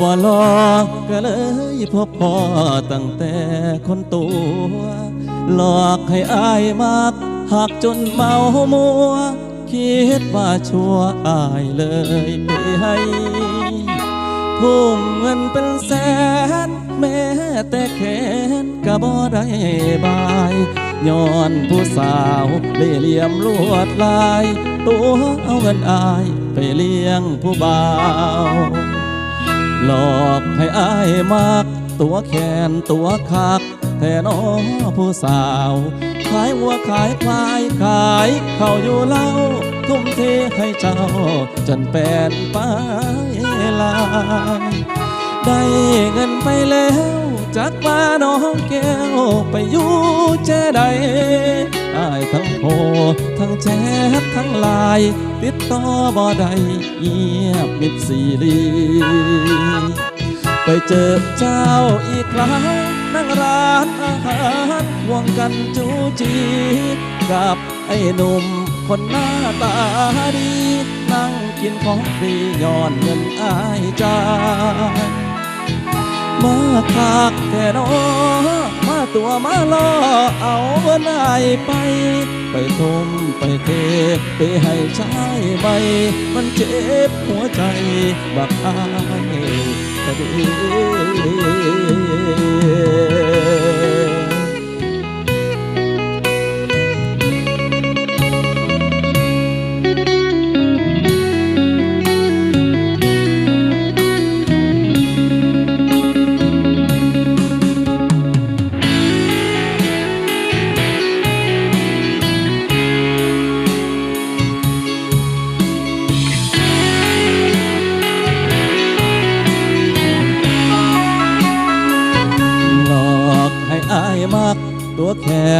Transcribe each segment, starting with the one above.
บ่หลอกก็เลยพบพ่อตั้งแต่คนตัวหลอกให้อายมากหักจนเมามัว คิดว่าชัวอายเลยไปให้ทุ่มเงินเป็นแสน แม้แต่แขนก็บ่ได้บายย้อนผู้สาวเล่เหลี่ยมลวดลาย ตัวเอาเงินอายไปเลี้ยงผู้บ่าว หลอกให้อายมาก ตัวแขนตัวคักแต่น้อผู้สาว ขายวัวขายควายขายเข้าอยู่เล่า ทุ่มเทให้เจ้า จนเป็นไปลายได้เงินไปแล้วจากมาน้องแก้ว ไปอยู่เจใดได้ทั้งโท ทั้งแชททั้งไลน์ติดต่อบ่ได้เงียบมิดสีลีไปเจอเจ้าอีกครั้งนั่งร้านอาหารห่วงกันจูจีกับไอ้หนุ่มคนหน้าตาดี นั่งกินของฟรีย้อนเงินอายจ่ายมาคักแต่นอ ตัวมาล่อเอาเงินายไป ไปทุ่มไปเท ไปให้ชายใบ มันเจ็บหัวใจบักอายแต่ดี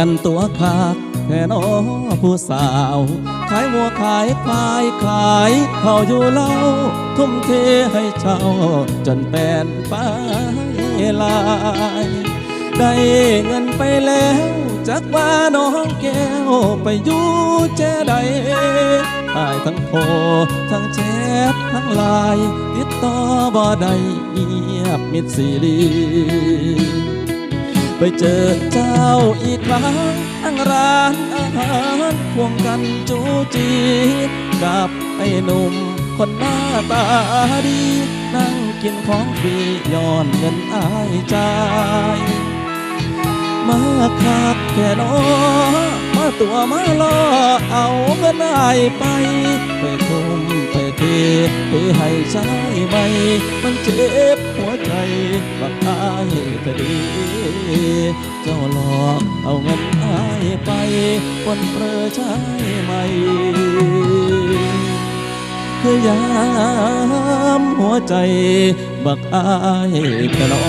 นตัวขาดแค่นอผู้สาว ขายวัวขายควายขายเขาอยู่เล่า ทุ่มเทให้เจ้าจนเป็นไปลาย ได้เงินไปแล้วจากว่าน้องแก้วไปอยู่เจใดตายทั้งโทรทั้งแชททั้งลน์ติดต่อบ่ได้เงียบมิดซีรี ไปเจอเจ้าอีกครั้งอังร้านอาหารควงกันจูจีกับไอ้หนุ่มคนหน้าตาดี นั่งกินของฟรีย้อนเงินอายจ่ายมาคักแค่นอมาตัวมาล่อเอาเงินอายไป ไปทุ่มไปเทไปให้ใช้ไหม มันเจ็บหัวใจบักอายก็ดี เจ้าหลอกเอาเงินหายไปปนเปรอใช้ไหมคือยามหัวใจ บักอายกะลอ